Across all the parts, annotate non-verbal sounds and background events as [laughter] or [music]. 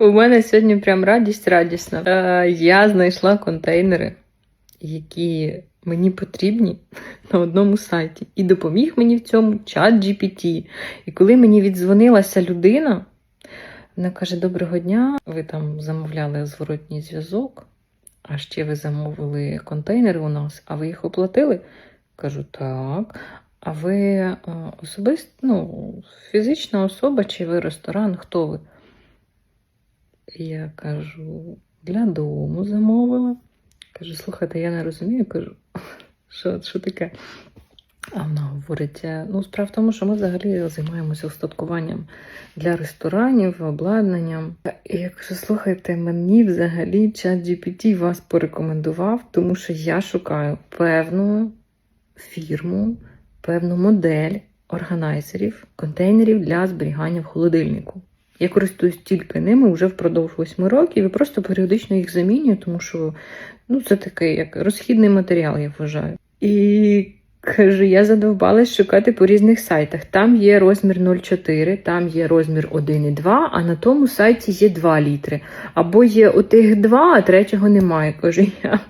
У мене сьогодні прям радість радісна. Е, я знайшла контейнери, які мені потрібні [laughs] на одному сайті. І допоміг мені в цьому чат GPT. І коли мені віддзвонилася людина, вона каже: Доброго дня, ви там замовляли зворотній зв'язок, а ще ви замовили контейнери у нас, а ви їх оплатили? Кажу, так. А ви е, особисто, ну, фізична особа чи ви ресторан? Хто ви? Я кажу, для дому замовила. Кажу, слухайте, я не розумію, кажу, [laughs] що, що таке? А вона говорить: «Е, ну, справа в тому, що ми взагалі займаємося устаткуванням для ресторанів, обладнанням. І я кажу, слухайте, мені взагалі чат GPT вас порекомендував, тому що я шукаю певну фірму, певну модель органайзерів, контейнерів для зберігання в холодильнику. Я користуюсь тільки ними вже впродовж восьми років і просто періодично їх замінюю, тому що ну, це такий як розхідний матеріал, я вважаю. І кажу, я задовбалась шукати по різних сайтах. Там є розмір 0,4, там є розмір 1,2, а на тому сайті є 2 літри. Або є отих два, а третього немає. Кажу, я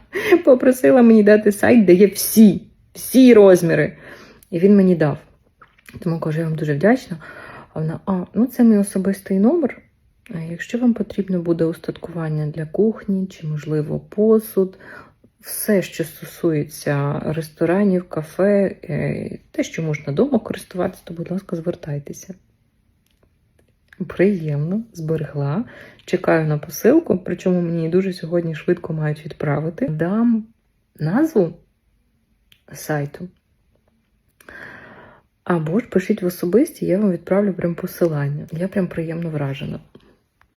попросила мені дати сайт, де є всі, всі розміри. І він мені дав. Тому кажу, я вам дуже вдячна. Вона, а, ну це мій особистий номер. Якщо вам потрібно буде устаткування для кухні чи, можливо, посуд, все, що стосується ресторанів, кафе, е, те, що можна вдома користуватися, то, будь ласка, звертайтеся. Приємно, зберегла. Чекаю на посилку, причому мені дуже сьогодні швидко мають відправити. Дам назву сайту. Або ж пишіть в особисті, я вам відправлю прям посилання. Я прям приємно вражена.